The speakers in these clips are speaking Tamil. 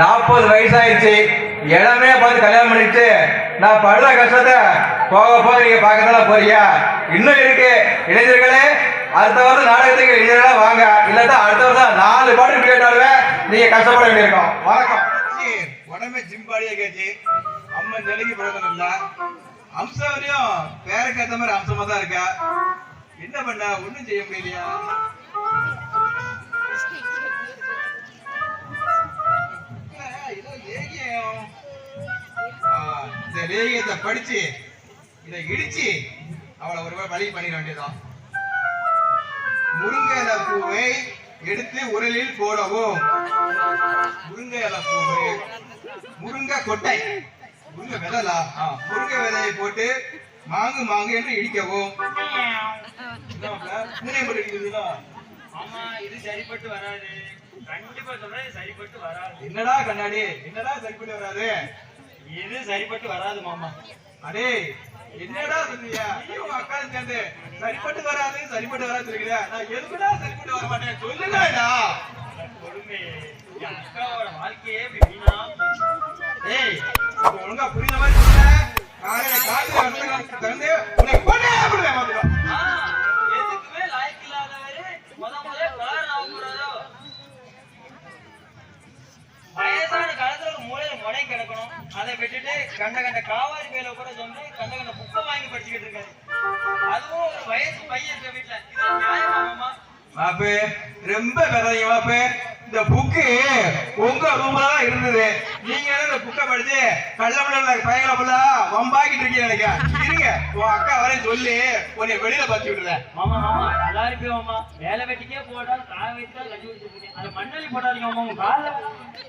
நாற்பது வயசாயிருச்சு. இடமே பார்த்து கல்யாணம் பண்ணிட்டு நான் படுற கஷ்டத்தை போக போக நீங்க பார்க்கத்தான போறியா இன்னும் இருக்கு. இளைஞர்களே அடுத்த வருஷம் நாடகத்துக்கு இளைஞர்களா வாங்க. இல்லாட்டா அடுத்த வருஷம் நாலு பாட்டு கேட்டாலுமே நீங்க கஷ்டப்பட வேண்டியிருக்கும். வணக்கம். உடம்பே ஜிம்பாடியா கேச்சு. அம்மன் தெலுங்கு பிரதமர் இல்ல அம்சம் வரையும் பேருக்கு ஏற்ற மாதிரி அம்சமா தான் இருக்கா? என்ன பண்ண? ஒண்ணும் செய்ய முடியலையா? லேகியத்தை படிச்சு இதை இடிச்சு அவளை ஒரு வழி பண்ணிட வேண்டியதான் முருங்கை இலை பூவை எடுத்து உரலில் போடவும். முருங்கை இலை பூவு முருங்கை கொட்டை முருங்கை விதலா? முருங்கை விதையை போட்டு மாங்கு மாங்கு என்று இடிக்கவும். என்ன மாப்ள? பூனை போட்டு இடிக்குதுங்களா? ஆமா இது சரிப்பட்டு வராது. கண்டிப்பா சொல்றேன் இது சரிப்பட்டு வராது. என்னடா கண்ணாடி? என்னடா சரிப்பட்டு வராது? இது சரிப்பட்டு வராது மாமா. அடே என்னடா சொல்றீங்க? ஐயோ அக்கா சேர்ந்து சரிப்பட்டு வராது சரிப்பட்டு வராது சொல்லுங்க நான் எதுக்குடா சரிப்பட்டு வர மாட்டேன் சொல்லுங்கடா கொடுமை அக்காவோட வாழ்க்கையே வீணா. ஏய் ஒழுங்கா புரியுற மாதிரி காலையில காலையில திறந்து கண்ட கண்ட காவாரி மேல கூட சொல்லி கண்ட கண்ட புக்கை வாங்கி படிச்சுக்கிட்டு இருக்காரு. அதுவும் ஒரு வயசு பையன் வீட்டுல மாப்பு ரொம்ப பெறாதீங்க மாப்பு இந்த புக்கு உங்க ரூம்ல தான் இருந்தது. நீங்க இந்த புக்கை படிச்சு கள்ளமுள்ள பையங்களை ஃபுல்லா வம்பாக்கிட்டு இருக்கீங்க நினைக்கிறேன். இருங்க உன் அக்கா வரையும் சொல்லி உன்னை வெளியில பத்தி விடுறேன் மாமா மாமா நல்லா இருக்கு மாமா? வேலை வெட்டிக்கே போட்டா காய வச்சு தான் கட்டி வச்சிருக்கீங்க. அந்த மண்ணலி போட்டாதீங்க மாமா உங்க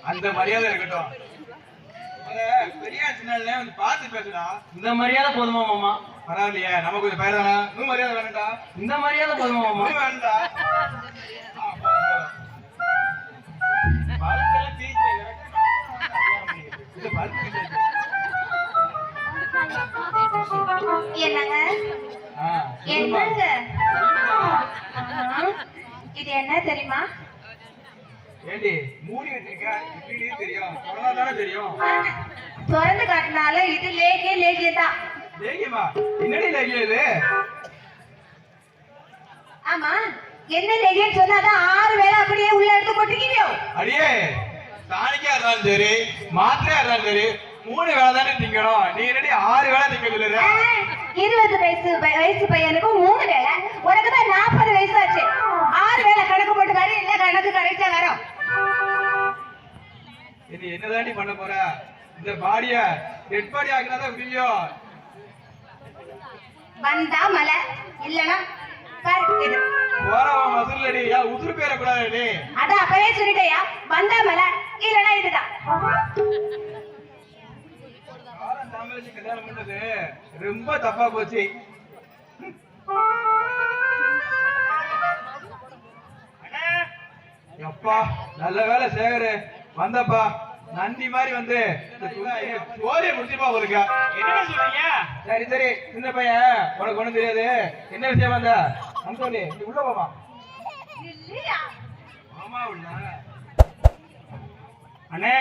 அந்த மரியாதை இருக்கட்டும் அத பெரிய சின்ன வந்து பார்த்து பேசுடா இந்த மரியாதை போதுமா மாமா? பரவாயில்லையே நமக்கு கொஞ்சம் பேர் தானே இன்னும் மரியாதை வேணும்டா. இந்த மரியாதை போதுமா மாமா? கிட்ட என்னங்க. என்னங்க. இது என்ன தெரியுமா? ஏண்டி மூடி வச்சிருக்க இப்படி தெரியும். கொரோனா தானே தெரியும். திறந்து காட்டினால இது லேகிய லேகிய தான் லேகியமா? என்னடி லேகியம் இது? ஆமா என்ன லேகியம் சொன்னாதான் ஆறு வேளை அப்படியே உள்ள எடுத்து கொட்டிக்கிறியோ அடியே டானிக்கா இருந்தாலும் சரி மாத்திரையா இருந்தாலும் சரி மூணு வேலை தானே திங்கணும். நீ என்னடி ஆறு வேலை திங்க சொல்லுற? இருபது வயசு வயசு பையனுக்கும் மூணு வேலை உனக்கு தான் நாற்பது இந்த பாடிய டெட் பாடி ஆக்கினாதான் முடியும். வந்தா மலை இல்லனா பாரு இது. போறவன் மசுலடி ஏன் உசுறு பேரக்கூடாது அதான் அப்பவே சொல்லிட்டேயா? வந்தா மலை இல்லனா இதுதான். கல்யாணம் பண்ணது ரொம்ப தப்பா போச்சு. அப்பா நல்ல வேலை சேகரு வந்தப்பா. நந்தி மாதிரி வந்து சோழியை முடிச்சுப்பா உங்களுக்கு என்ன சொல்றீங்க? சரி சரி. சின்ன பையன் உனக்கு ஒண்ணும் தெரியாது. என்ன விஷயம் வந்த? அந்தோலி நீ உள்ள போமா இல்லையா? ஆமா உள்ள. அண்ணே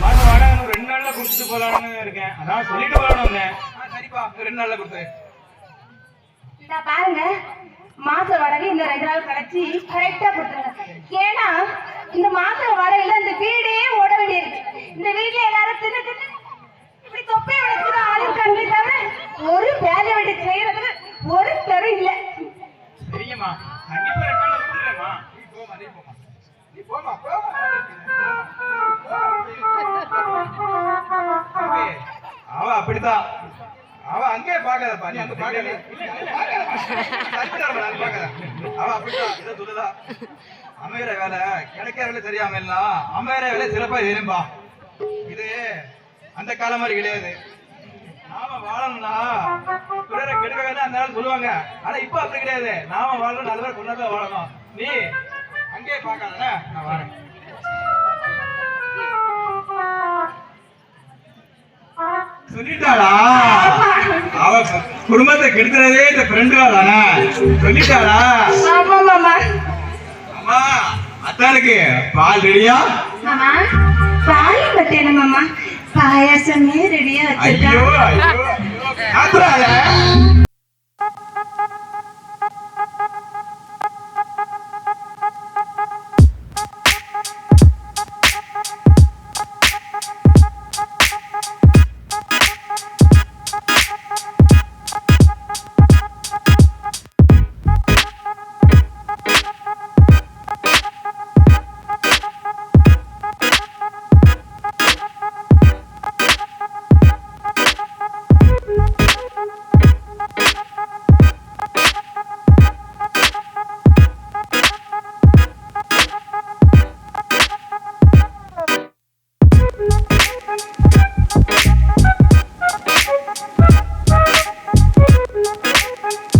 மாசம் வாடகை இன்னும் ரெண்டு நாள்ல குடிச்சிட்டு போலாம்னு இருக்கேன். அதான் சொல்லிட்டு போலாம்னு ஆ, சரிப்பா. ரெண்டு நாள்ல கொடுத்து பாருங்க. மாச வாடகை இந்த ரெண்டு நாள் கழிச்சு கரெக்டா கொடுத்துருங்க. ஏன்னா இந்த மாச வாடகையில இந்த வீடே ஓட வேண்டியிருக்கு. இந்த வீட்ல எல்லாரும் தின்னு தின்னு இப்படி தொப்பை வளர்த்துற ஆள் இருக்காங்களே தவிர ஒரு வேலை வெட்டி செய்யறதுக்கு ஒரு தரம் இல்ல. சரிங்கம்மா கண்டிப்பா ரெண்டு நாள்ல கொடுத்துறேம்மா நீ போமா நீ போமா நீ போமா போமா தம்பி, அவ அப்படித்தான் அவ அங்கே பாக்காதப்பா நீ அங்க பாக்காத அவ அப்படித்தான் இதை சொல்லுதா. அமைகிற வேலை கிடைக்கிற வேலை சரியா அமையலாம் அமைகிற வேலை சிறப்பா இரும்பா இது அந்த காலம் மாதிரி கிடையாது. நாம வாழணும்னா பிறரை கெடுக்க அந்த நாள் சொல்லுவாங்க. ஆனா இப்ப அப்படி கிடையாது. நாம வாழணும் நாலு பேர் கொண்டாதான் வாழணும். நீ அங்கேயே பார்க்காத நான் வரேன். சொல்லிட்டாளா? குடும்பத்தை கெடுக்கிறதே இந்த ஃப்ரெண்டு தானே? மாமா அம்மா அத்தானுக்கு பால் ரெடியா? பாயம் பட்டேன மாமா. பாயாசமே ரெடியா ஆத்துறாளே